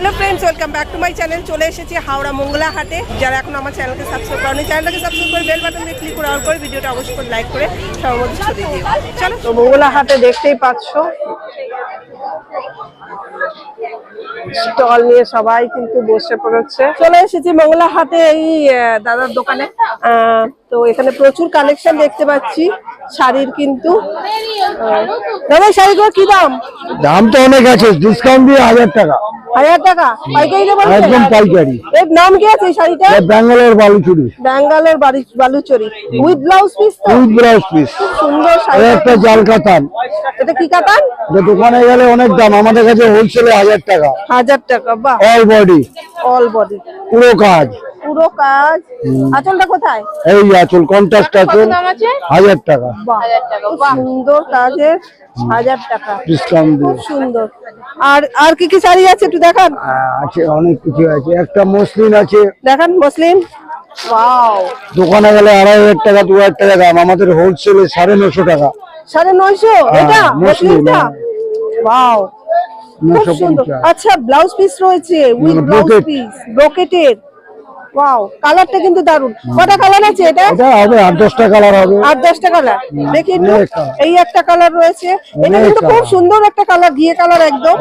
Hello friends welcome back to my channel চলে এসেছি হাওড়া মঙ্গলা হাটে যারা এখন আমার চ্যানেলকে সাবস্ক্রাইব করেনি চ্যানেলটাকে সাবস্ক্রাইব করে বেল বাটন ক্লিক করে অল করে ভিডিওটা অবশ্যই করে লাইক করে সবার মধ্যে ছড়িয়ে দিও চলো। তো মঙ্গলা হাটে দেখতেই পাচ্ছ। স্টল নিয়ে সবাই কিন্তু বসে পড়েছে। চলে এসেছি মঙ্গলা হাটে এই আহ, দাদার দোকানে। আহ, তো এখানে প্রচুর কালেকশন দেখতে পাচ্ছি। শাড়ির কিন্তু। দাদা শাড়িগুলো কি দাম? দাম তো অনেক আছে ডিসকাউন্ট দিয়ে হাজার টাকা। হাজার টাকা? পাইকারি একদম পাইকারি। এর নাম কি আছে শাড়িটা? Bangalore Baluchari. Bangalore Baluchari. With blouse piece তো? With blouse piece. সুন্দর শাড়ি। একটা জাল কাতান। এটা কি কাতান? যে দোকানে গেলে অনেক দাম। আমাদের কাছে হোলসেলে হাজার টাকা। হাজার টাকা বাহ। অল বডি অল বডি পুরো কাজ। পুরো কাজ। আঁচলটা কোথায়? এই আচল কন্ট্রাস্ট আচল। হাজার টাকা। বাহ খুব সুন্দর কাজের হাজার টাকা। ডিসকাউন্ট দিয়ে। সুন্দর। আর আর কি কি শাড়ি আছে একটু দেখান? আছে অনেক কিছু আছে। একটা মসলিন আছে। দেখান মসলিন। ওয়াও। দোকানে গেলে আড়াই হাজার টাকা দু হাজার টাকা দাম। আমাদের হোলসেলে সাড়ে নশো টাকা। সাড়ে নয়শো? হ্যাঁ, এটা? মসলিনটা? হ্যাঁ। ওয়াও। খুব সুন্দর। আচ্ছা ব্লাউজ পিস রয়েছে উইথ ব্লাউজ পিস ব্রোকেটের ওয়াও কালারটা কিন্তু দারুণ। কটা কালার আছে এটা? এটা হবে আট দশটা কালার হবে। আট দশটা কালার দেখি এই একটা কালার রয়েছে। এটা কিন্তু খুব সুন্দর একটা কালার ঘিয়ে কালার একদম।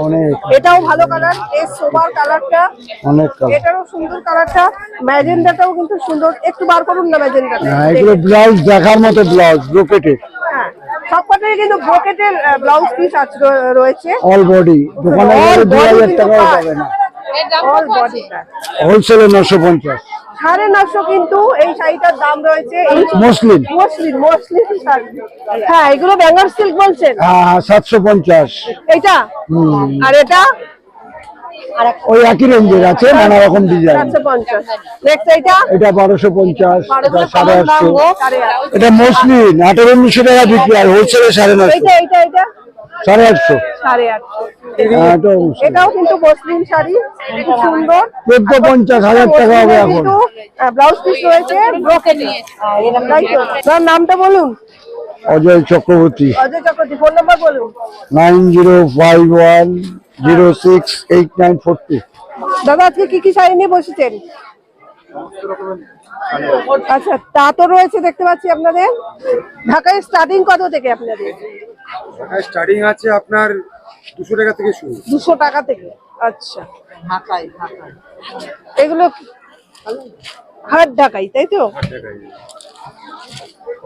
এটাও ভালো কালারের সোবার কালারটা অনেক কালার এটারও সুন্দর কালারটা ম্যাজেন্ডাটাও কিন্তু সুন্দর। একটু বার করুন না ম্যাজেন্ডাটা হ্যাঁ এগুলো ব্লাউজ দেখার মতো ব্লাউজ ব্রোকেটেড হ্যাঁ সবকটাই কিন্তু ব্রোকেটের ব্লাউজ পিস আছে রয়েছে। অল বডি দোকানে All গেলে দু body হাজার কিন্তু টাকাও পাবে না। অল হোলসেলে নশো পঞ্চাশ। সাড়ে নশো কিন্তু এই শাড়িটার দাম রয়েছে এই মসলিন মসলিন মসলিন শাড়ি। হ্যাঁ এগুলো ব্যাঙ্গার সিল্ক বলছেন? হ্যাঁ সাতশো পঞ্চাশ। এইটা আর এটা? ওই একই রেঞ্জের আছে নানা রকম ডিজাইন সাতশো পঞ্চাশ। এটা বারোশো পঞ্চাশ এটা সাড়ে আটশো। এটা মসলিন আঠারো উনিশশো টাকা বিক্রি আর হোলসেলে সাড়ে নশো। এইটা এইটা এইটা? সাড়ে আটশো। সাড়ে আটশো। হ্যাঁ। এটাও কিন্তু মসলিন শাড়ি খুব সুন্দর। চোদ্দ পঞ্চাশ হাজার টাকা হবে এখন। ব্লাউজ পিস রয়েছে নামটা বলুন। অজয় চক্রবর্তী। অজয় চক্রবর্তী ফোন নাম্বার বলুন। Nine zero five one zero six eight nine four two. দাদা আজকে কি কি শাড়ি নিয়ে বসেছেন? আচ্ছা তা তো রয়েছে দেখতে পাচ্ছি আপনাদের। ঢাকায় স্টার্টিং কত থেকে আপনাদের? স্টার্টিং আছে আপনার দুশো টাকা থেকে শুরু। দুশো টাকা থেকে আচ্ছা। এগুলো হাট ঢাকাই তাই তো?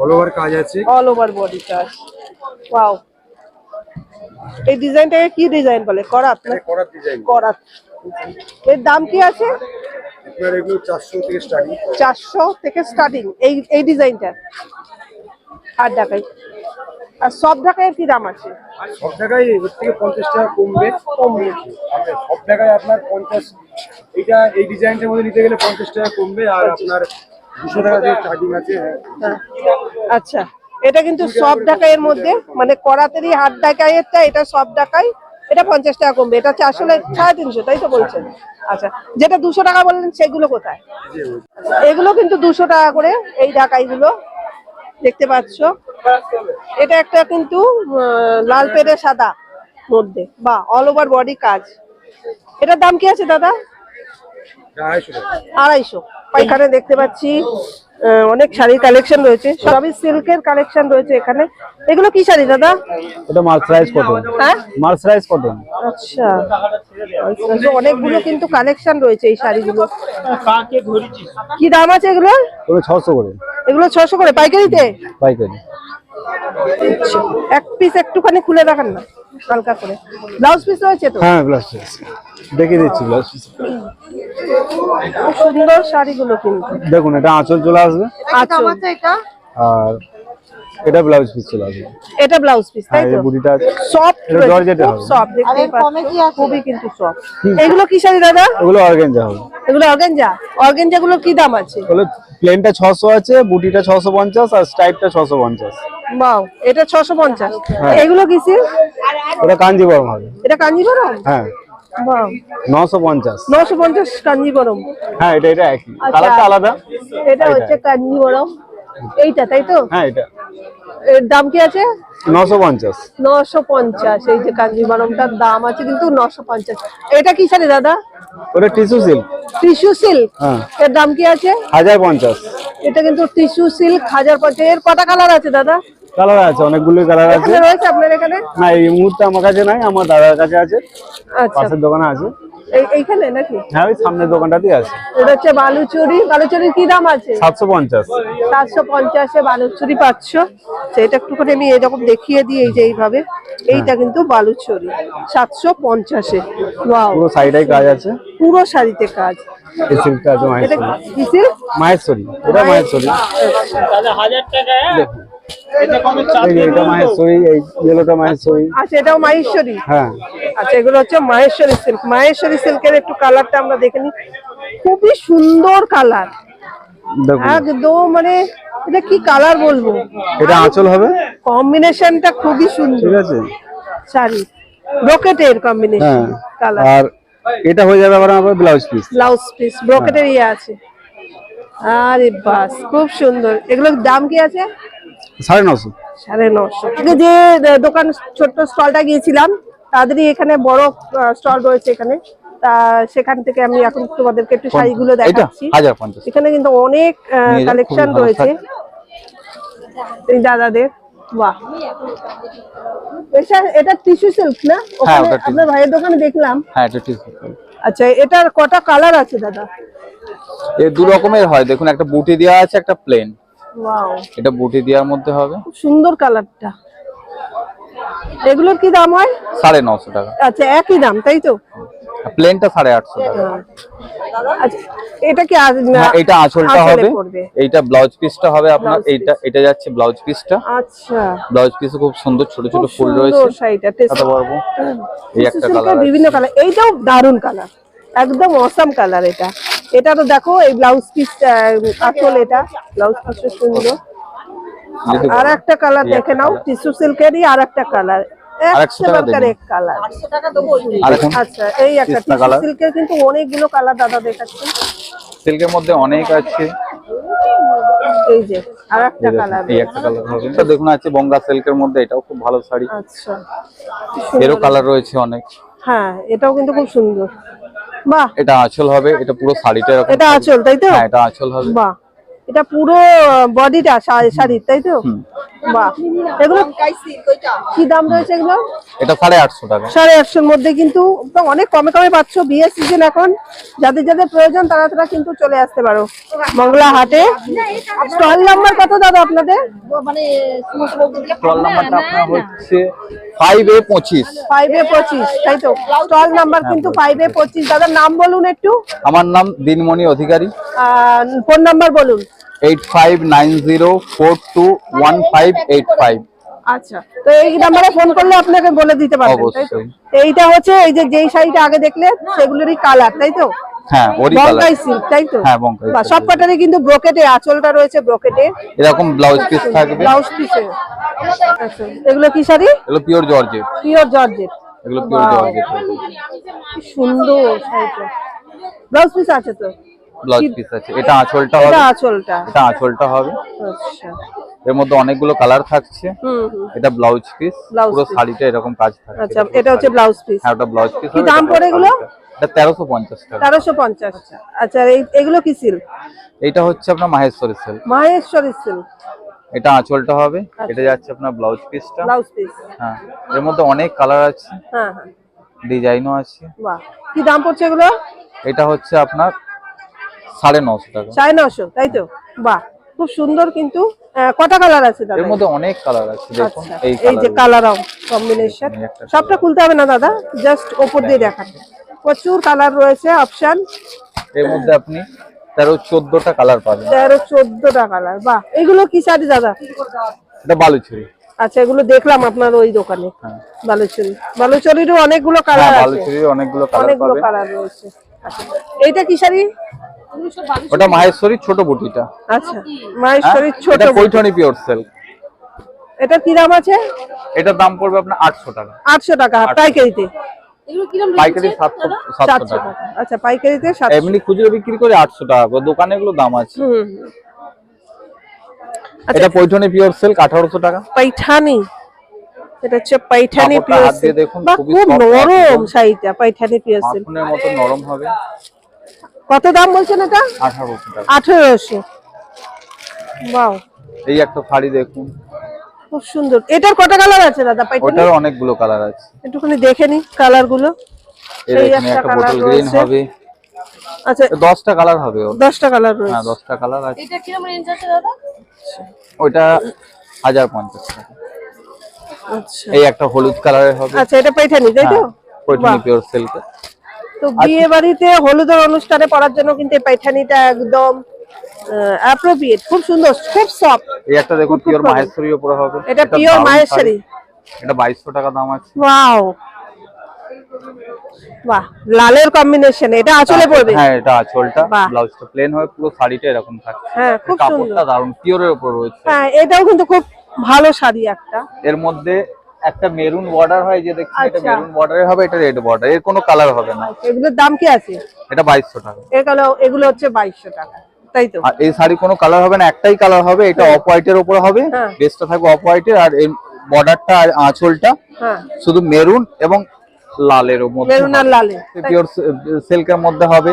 অল ওভার কাজ আছে। অল ওভার বডি কাজ। ওয়াও এই ডিজাইনটাকে কি ডিজাইন বলে? করাত না? করার ডিজাইন। করাত। এর দাম কি আছে? আপনার এগুলো চারশো থেকে স্টার্টিং চারশো থেকে স্টার্টিং এই এই ডিজাইনটা। আট ঢাকাই। আর সব ঢাকায় কি দাম আছে? সব জায়গায় এর থেকে পঞ্চাশ টাকা কমবে। কমবে আপনার সব জায়গায় আপনার পঞ্চাশ এইটা এই ডিজাইনটার মধ্যে নিতে গেলে পঞ্চাশ টাকা কমবে আর আপনার দুশো টাকা থেকে স্টার্টিং আছে। হ্যাঁ। আচ্ছা এটা কিন্তু সব ঢাকাইয়ের মধ্যে মানে করাতেরই হাট ঢাকাইয়েরটা এটা সব ঢাকাই এটা পঞ্চাশ টাকা কমবে। এটা হচ্ছে আসলে সাড়ে তিনশো তাই তো বলছেন? আচ্ছা যেটা দুশো টাকা বললেন সেগুলো কোথায়? আচ্ছা, এগুলো কিন্তু দুশো টাকা করে এই ঢাকাইগুলো দেখতে পাচ্ছ। এটা একটা কিন্তু লাল পেড়ে সাদা মধ্যে বা অল ওভার বডি কাজ। এটার দাম কি আছে দাদা? আড়াইশো পাইখানে এখানে দেখতে পাচ্ছি। অনেক শাড়ি কালেকশন রয়েছে। সবই সিল্কের কালেকশন রয়েছে এখানে। এগুলো কি শাড়ি দাদা? এটা মার্সারাইজ কটন হ্যাঁ? মার্সারাইজ কটন আচ্ছা। অনেকগুলো কিন্তু কালেকশন রয়েছে এই শাড়িগুলো। কি দাম আছে এগুলো ওগুলো ছশো করে। এগুলো 600 করে। পাইকারিতে? পাইকারি। এক পিস একটুখানি খুলে রাখেন না হালকা করে। ব্লাউজ পিস রয়েছে তো? হ্যাঁ ব্লাউজ পিস দেখে দিচ্ছি ব্লাউজ পিস সুন্দর শাড়িগুলো কিন্তু। দেখুন এটা আঁচল চলে আসবে। আচ্ছা আর এটা ব্লাউজ পিস চলে আসবে এটা ব্লাউজ পিস তাই হ্যাঁ এই তো আছে সফট এটা জর্জেটের হবে। সফট দেখতেই পাচ্ছ? খুবই কিন্তু সফট এগুলো কি শাড়ি দাদা? ওগুলো অর্গেঞ্জা হবে। এগুলো অর্গেঞ্জা অর্গেঞ্জা গুলো কি দাম আছে? ওগুলো প্লেনটা ছশো আছে বুটিটা ছশো পঞ্চাশ আর স্টাইপটা ছশো পঞ্চাশ। বাও এটা ছশো পঞ্চাশ। হ্যাঁ। এগুলো কিসি ওটা কাঞ্জিবরম হবে। এটা কাঞ্জিবরম? হ্যাঁ। বাও নশো পঞ্চাশ। নশো পঞ্চাশ কাঞ্জিবরম। হ্যাঁ এটা এটা একই। আচ্ছা। কালারটা আলাদা। এটা হচ্ছে কাঞ্জিবরম। এইটা তাই তো? হ্যাঁ এটা। এর দাম কি আছে? নশো পঞ্চাশ। নশো পঞ্চাশ এই যে কাঞ্জিবরমটার দাম আছে কিন্তু নশো পঞ্চাশ। এটা কি শাড়ি দাদা? ওটা টিস্যু সিল্ক। Tissue silk? হ্যাঁ। এর দাম কি আছে? হাজার পঞ্চাশ। এটা কিন্তু টিস্যু সিল্ক হাজার পঞ্চাশ। এর কটা কালার আছে দাদা? কালার আছে অনেকগুলো কালার আছে। রয়েছে আপনার এখানে? না এই মুহূর্তে আমার কাছে নাই আমার দাদার কাছে আছে। আচ্ছা। পাশের দোকানে আছে। এইখানে নাকি? হ্যাঁ ওই সামনের দোকানটাতেই আছে। এটা হচ্ছে বালুচুরি। বালুচুরির কি দাম আছে? সাতশো পঞ্চাশ। সাতশো পঞ্চাশে বালুচুরি পাচ্ছ সেটা একটুখানি আমি এরকম দেখিয়ে দিই এই যে এইভাবে। এইটা কিন্তু বালুচুরি। সাতশো পঞ্চাশে। ওয়াও পুরো সাইডাই কাজ আছে? পুরো শাড়িতে কাজ। আছে এটা মাহেশ্বরী। কিসের মাহেশ্বরী। এটা মাহেশ্বরী। এই যে এটা মাহেশ্বরী এই ইয়েলোটা মাহেশ্বরী। আচ্ছা এটাও মাহেশ্বরী? হ্যাঁ। আচ্ছা এগুলো হচ্ছে মাহেশ্বরী সিল্ক মাহেশ্বরী সিল্কের একটু কালারটা আমরা দেখে নিই। খুবই সুন্দর কালার একদম মানে এটা কি কালার বলব? এটা আঁচল হবে? কম্বিনেশনটা খুবই সুন্দর। ঠিক আছে। শাড়ি। ব্রোকেটের কম্বিনেশন কালার আর এটা হয়ে যাবে আবার আমার ব্লাউজ পিস ব্লাউজ পিস ব্রোকেটের ইয়ে আছে। আরে বাস খুব সুন্দর। এগুলোর দাম কি আছে? সাড়ে নশো। সাড়ে নশো। আগে যে দোকান ছোট্ট স্টলটা গিয়েছিলাম তাদেরই এখানে বড় স্টল রয়েছে এখানে। তা সেখান থেকে আমি এখন তোমাদেরকে একটু শাড়িগুলো দেখাচ্ছি। এখানে কিন্তু অনেক কালেকশন রয়েছে। এই দাদাদের। বাহ। এটা এটা টিস্যু সিল্ক না? ওখানে ওটা আপনার ভাইয়ের দোকানে দেখলাম। হ্যাঁ এটা আচ্ছা এটার কটা কালার আছে দাদা? এর দু রকমের হয়। দেখুন একটা বুটি দেওয়া আছে একটা প্লেন এটা বুটি দেওয়ার মধ্যে হবে? খুব সুন্দর কালারটা। এগুলোর কি দাম হয়? সাড়ে নশো টাকা। আচ্ছা একই দাম তাই তো? প্লেনটা সাড়ে আটশো টাকা। আচ্ছা এটা কি হ্যাঁ এটা আঁচলটা হবে। এইটা ব্লাউজ পিসটা হবে আপনার। এইটা এটা যাচ্ছে ব্লাউজ পিসটা আচ্ছা। ব্লাউজ পিসে খুব সুন্দর ছোট ছোট ফুল রয়েছে। কত পারব। এই একটা কালার বিভিন্ন কালার এইটাও দারুণ কালার একদম অসাম কালার এটা। এটা তো দেখো এই ব্লাউজ পিস আসল এটা ব্লাউজ পিসটা সুন্দর। আর একটা কালার দেখে নাও টিস্যু সিল্কেরই আর একটা কালার আচ্ছা এই একটা। সিল্কের কিন্তু অনেকগুলো কালার দাদা দেখাচ্ছে। সিল্কের মধ্যে অনেক আছে। এই যে আর একটা কালার এই একটা কালার হবে। এটা দেখুন আছে বঙ্গা সিল্কের মধ্যে এটাও খুব ভালো শাড়ি। আচ্ছা। এরও কালার রয়েছে অনেক। হ্যাঁ এটাও কিন্তু খুব সুন্দর। বাহ। এটা আঁচল হবে এটা পুরো শাড়িটা এরকম এটা আঁচল তাই তো? হ্যাঁ এটা আঁচল হবে। বাহ। এটা পুরো বডিটা শাড়ির তাই তো? বাহ। এগুলো কি দাম রয়েছে এগুলো? এটা সাড়ে আটশো টাকা। সাড়ে আটশোর মধ্যে কিন্তু অনেক কমে কমে পাচ্ছ বিয়ের সিজন এখন। যাদের যাদের প্রয়োজন তারা তারা কিন্তু চলে আসতে পারো। মংলা হাটে স্টল নাম্বার কত দাদা আপনাদের? স্টল নাম্বারটা আপনার হচ্ছে ফাইভ এ পঁচিশ। ফাইভ এ পঁচিশ তাই তো? স্টল নাম্বার কিন্তু ফাইভ এ পঁচিশ। দাদার নাম বলুন একটু। আমার নাম দিনমণি অধিকারী। ফোন নাম্বার বলুন। Eight five nine zero four two one five eight five আচ্ছা তো এই নাম্বারে ফোন করলে আপনাকে বলে দিতে পারবেন তাই তো? এইটা হচ্ছে এই যে যেই শাড়িটা আগে দেখলে সেগুলোরই কালার তাই তো? হ্যাঁ ওরই কালার সিল্ক তাই তো? হ্যাঁ, সব কটারই কিন্তু ব্রোকেটে আঁচলটা রয়েছে ব্রোকেটে এরকম ব্লাউজ পিস থাকবে। ব্লাউজ পিসে এগুলো কি শাড়ি? এগুলো পিওর জর্জেট পিওর জর্জেট এগুলো পিওর জর্জেট কি সুন্দর শাড়িটা। ব্লাউজ পিস আছে তো? ব্লাউজ পিস আছে। এটা আঁচলটা এটা হবে। আঁচলটা। এটা আঁচলটা হবে। আচ্ছা। এর মধ্যে অনেকগুলো কালার থাকছে। এটা ব্লাউজ পিস পুরো শাড়িটা এরকম কাজ থাকছে আচ্ছা এটা হচ্ছে ব্লাউজ পিস হ্যাঁ ওটা ব্লাউজ পিস কি দাম পড়ে এগুলো? এটা তেরোশো পঞ্চাশ টাকা। তেরোশো পঞ্চাশ আচ্ছা এই- এগুলো কি সিল্ক এটা হচ্ছে আপনার মাহেশ্বরী সেল মাহেশ্বরী সিল্ক এটা আঁচলটা হবে। এটা যাচ্ছে আপনার ব্লাউজ পিসটা ব্লাউজ পিস হ্যাঁ এর মধ্যে অনেক কালার আছে। হ্যাঁ হ্যাঁ। ডিজাইনও আছে। বাহ। কি দাম পড়ছে এগুলো? এটা হচ্ছে আপনার সাড়ে নশো টাকা। সাড়ে নশো তাই তো? বাহ খুব সুন্দর কিন্তু কটা কালার আছে দাদা? এর মধ্যে অনেক কালার আছে দেখুন আচ্ছা এই যে কালার কম্বিনেশন সবটা খুলতে হবে না দাদা? জাস্ট ওপর দিয়ে দেখান। প্রচুর কালার রয়েছে অপশন এর মধ্যে আপনি তেরো চোদ্দটা কালার পাবেন। তেরো চোদ্দটা কালার বাহ। এগুলো কি শাড়ি দাদা? এটা বালুচুরি। আচ্ছা এগুলো দেখলাম আপনার ওই দোকানে হ্যাঁ। বালুচুরি। বালুচুরিরও অনেকগুলো কালার হ্যাঁ আছে। বালুচুরির অনেকগুলো কালার অনেকগুলো কালার রয়েছে। আচ্ছা এইটা কি শাড়ি? ওটা মাহেশ্বরী ছোট বুটিটা। আচ্ছা মাহেশ্বরী ছোট এটা পিওর সেল এটা কি দাম আছে? এটা দাম পড়বে আপনার 800 টাকা। 800 টাকা পাইকারিতে? পাইকারি 700 টাকা। আচ্ছা পাইকারিতে 700 এমনি খুচরো বিক্রি করে 800 টাকা দোকানে গুলো দাম আছে। আচ্ছা। এটা পৈঠনি পিওর সেল 1800 টাকা। পৈঠানি এটা হচ্ছে পৈঠানি পিওর সিল্ক। দেখুন খুব নরম শাড়িটা পাইঠানি পিওর সেল আপনার মতো নরম হবে। কত দাম বলছেন এটা? আঠারোশো টাকা আঠেরোশো বাও এই একটা শাড়ি দেখুন। খুব সুন্দর। এটার কটা কালার আছে দাদা? পাইঠানি ওটার অনেকগুলো কালার আছে। একটুখানি দেখে নি কালারগুলো এই দেখুন একটা বোতল গ্রিন হবে। আচ্ছা। দশটা কালার হবে ওর। দশটা কালার হ্যাঁ রয়েছে দশটা কালার আছে। এটা কিরম রেঞ্জ আছে দাদা? ওইটা হাজার পঞ্চাশ টাকা। আচ্ছা। এই একটা হলুদ কালারের হবে। আচ্ছা এটা পাইঠানি তাই তো? পৈঠনি পিওর সিল্ক তো বিয়ে বাড়িতে হলুদের অনুষ্ঠানে পরার জন্য কিন্তু এই পাইঠানিটা একদম অ্যাপ্রোপ্রিয়েট খুব সুন্দর খুব সফট এই একটা দেখুন পিওর ভালো। মাহেশ্বরীর উপরে হবে। এটা পিওর মাহেশ্বরী। এটা বাইশশো টাকা দাম আছে। ওয়াও বাহ লালের কম্বিনেশন এটা আঁচলে পড়বে? হ্যাঁ এটা আঁচলটা। ব্লাউজটা প্লেন হয় পুরো শাড়িটা এরকম থাকে। হ্যাঁ খুব সুন্দর। কাপড়টা দারুণ পিওরের উপর রয়েছে। হ্যাঁ এটাও কিন্তু খুব ভালো শাড়ি একটা। এর মধ্যে একটা মেরুন বর্ডার হয় যে দেখছেন এটা আচ্ছা। মেরুন বর্ডারের হবে এটা রেড বর্ডার এর কোনো কালার হবে না। এগুলোর দাম কি আছে? এটা বাইশশো টাকা। এগুলো এগুলো হচ্ছে বাইশশো টাকা। তাই তো? আর এই শাড়ি কোনো কালার হবে না একটাই কালার হবে এটা অফ হোয়াইটের উপরে হবে হ্যাঁ। বেসটা থাকবে অফ হোয়াইটের আর এই বর্ডারটা আর আঁচলটা হ্যাঁ। শুধু মেরুন এবং লালের মধ্যে মেরুন আর লালে। পিওর সিল্কের মধ্যে হবে।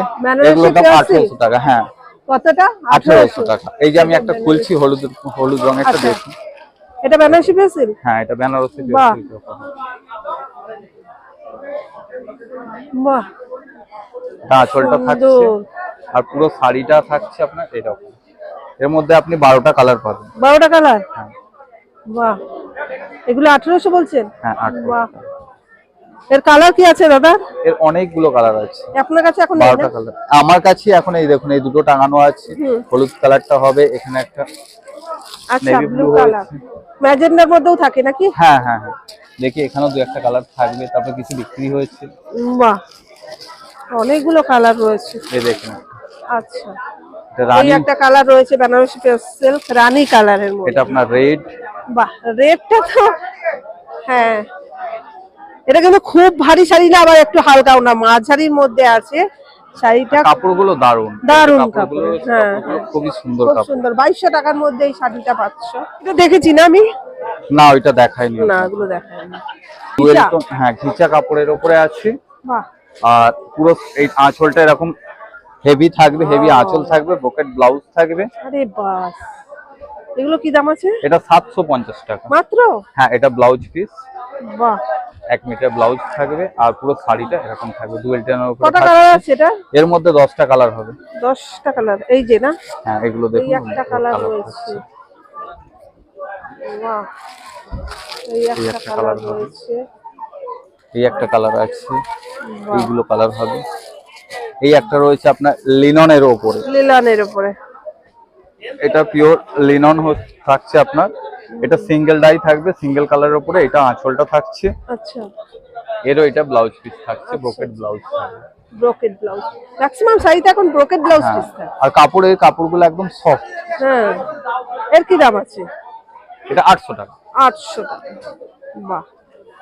এগুলোর দাম pure আঠারোশো silk? টাকা হ্যাঁ। কতটা? আঠারোশো। টাকা। এই যে আমি একটা খুলছি হলুদ হলুদ রঙেরটা আচ্ছা। দেখুন। এটা বেনারসি পেন্সিল? হ্যাঁ এটা বেনারসি পেন্সিল বাহ। আঁচলটা থাকছে আর পুরো শাড়িটা থাকছে আপনার এরকম। এর মধ্যে আপনি বারোটা কালার পাবেন। বারোটা কালার? হ্যাঁ। বাহ। এগুলো আঠারোশো বলছেন? হ্যাঁ বাহ। এর কালার কি আছে দাদা? এর অনেকগুলো কালার আছে। আপনার কাছে এখন নেই বারোটা না? কালার আমার কাছে এখন এই দেখুন এই দুটো টাঙানো আছে। হলুদ কালারটা হবে এখানে একটা আচ্ছা ব্লু কালার। ম্যাজেন্ডার মধ্যেও থাকে নাকি? হ্যাঁ হ্যাঁ হ্যাঁ। দেখি এখানেও দু একটা কালার থাকবে তারপর কিছু বিক্রি হয়েছে। বাহ। অনেকগুলো কালার রয়েছে। এই দেখুন। আচ্ছা। রানী একটা কালার রয়েছে বেনারসি সিল্ক রানী কালারের মধ্যে। এটা আপনার রেড বাহ রেডটা তো হ্যাঁ। এটা কিন্তু খুব ভারী শাড়ি না আবার একটু হালকাও না মাঝারির মধ্যে আছে। শাড়িটা কাপড়গুলো দারুণ। কাপড়গুলো কাপড়, হ্যাঁ, খুবই সুন্দর কাপড়। সুন্দর। বাইশশো টাকার মধ্যে এই শাড়িটা পাচ্ছ। এটা দেখেছি না আমি? না ওইটা দেখাইনি না এগুলো দেখায় না Dual tone- হ্যাঁ ঘিচা কাপড়ের উপরে আছে। বাহ। আর পুরো এই আঁচলটা এরকম হেভি থাকবে হেভি আঁচল থাকবে বকেট ব্লাউজ থাকবে। আরে বাস। এগুলো কি দাম আছে? এটা সাতশো পঞ্চাশ টাকা। মাত্র? হ্যাঁ এটা ব্লাউজ পিস বাহ। এক মিটার ব্লাউজ থাকবে আর পুরো শাড়িটা এরকম থাকবে ডুয়েল টেনের উপরে থাকবে। কালার আছে এটা? এর মধ্যে দশটা কালার হবে। দশটা কালার এই যে না? হ্যাঁ এগুলো এই দেখুন একটা কালার রয়েছে। বাহ এই একটা কালার রয়েছে। এই একটা কালার আছে এইগুলো কালার হবে। এই একটা রয়েছে আপনার লিননের ওপরে লিলানের উপরে। এটা পিওর লিনন থাকছে আপনার এটা সিঙ্গেল ডাই থাকবে সিঙ্গেল কালারের উপরে এটা আঁচলটা থাকছে। আচ্ছা। এরও এটা ব্লাউজ পিস থাকছে brocade blouse brocade blouse maximum শাড়িতে এখন ব্রোকেট ব্লাউজ পিস থাকে আর কাপড়ের কাপড়গুলো একদম সফট হ্যাঁ। এর কি দাম আছে? এটা আটশো টাকা। আটশো টাকা। বাহ।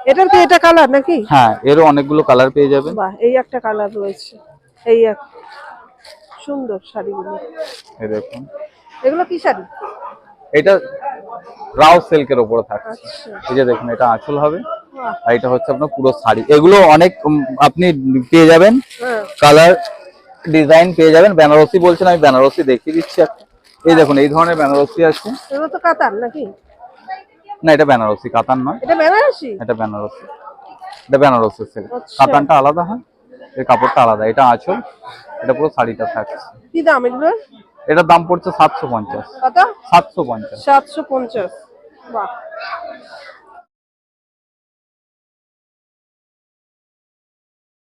এটার কি এটা কালার নাকি? হ্যাঁ এরও অনেকগুলো কালার পেয়ে যাবেন বাহ এই একটা কালার রয়েছে। এই এক সুন্দর শাড়িগুলো। এই দেখুন। এগুলো কি শাড়ি? এটা রাও সিল্কের উপরে থাকছে। আচ্ছা। এই যে দেখুন এটা আঁচল হবে। আর এটা হচ্ছে আপনার পুরো শাড়ি। এগুলো অনেক আপনি পেয়ে যাবেন। হ্যাঁ। কালার ডিজাইন পেয়ে যাবেন। বেনারসি বলছেন আমি বেনারসি দেখিয়ে দিচ্ছি এই দেখুন এই ধরনের বেনারসি আছে। এগুলো তো কাতার নাকি? না এটা বেনারসি কাতান নয়। এটা বেনারসি? এটা বেনারসি। এটা বেনারসি সিল্ক আচ্ছা। কাতানটা আলাদা হয় এই কাপড়টা আলাদা। এটা আঁচল এটা পুরো শাড়িটা থাকছে। কি দাম এগুলো এটার দাম পড়ছে সাতশো পঞ্চাশ। কত? সাতশো পঞ্চাশ। সাতশো পঞ্চাশ। বাহ।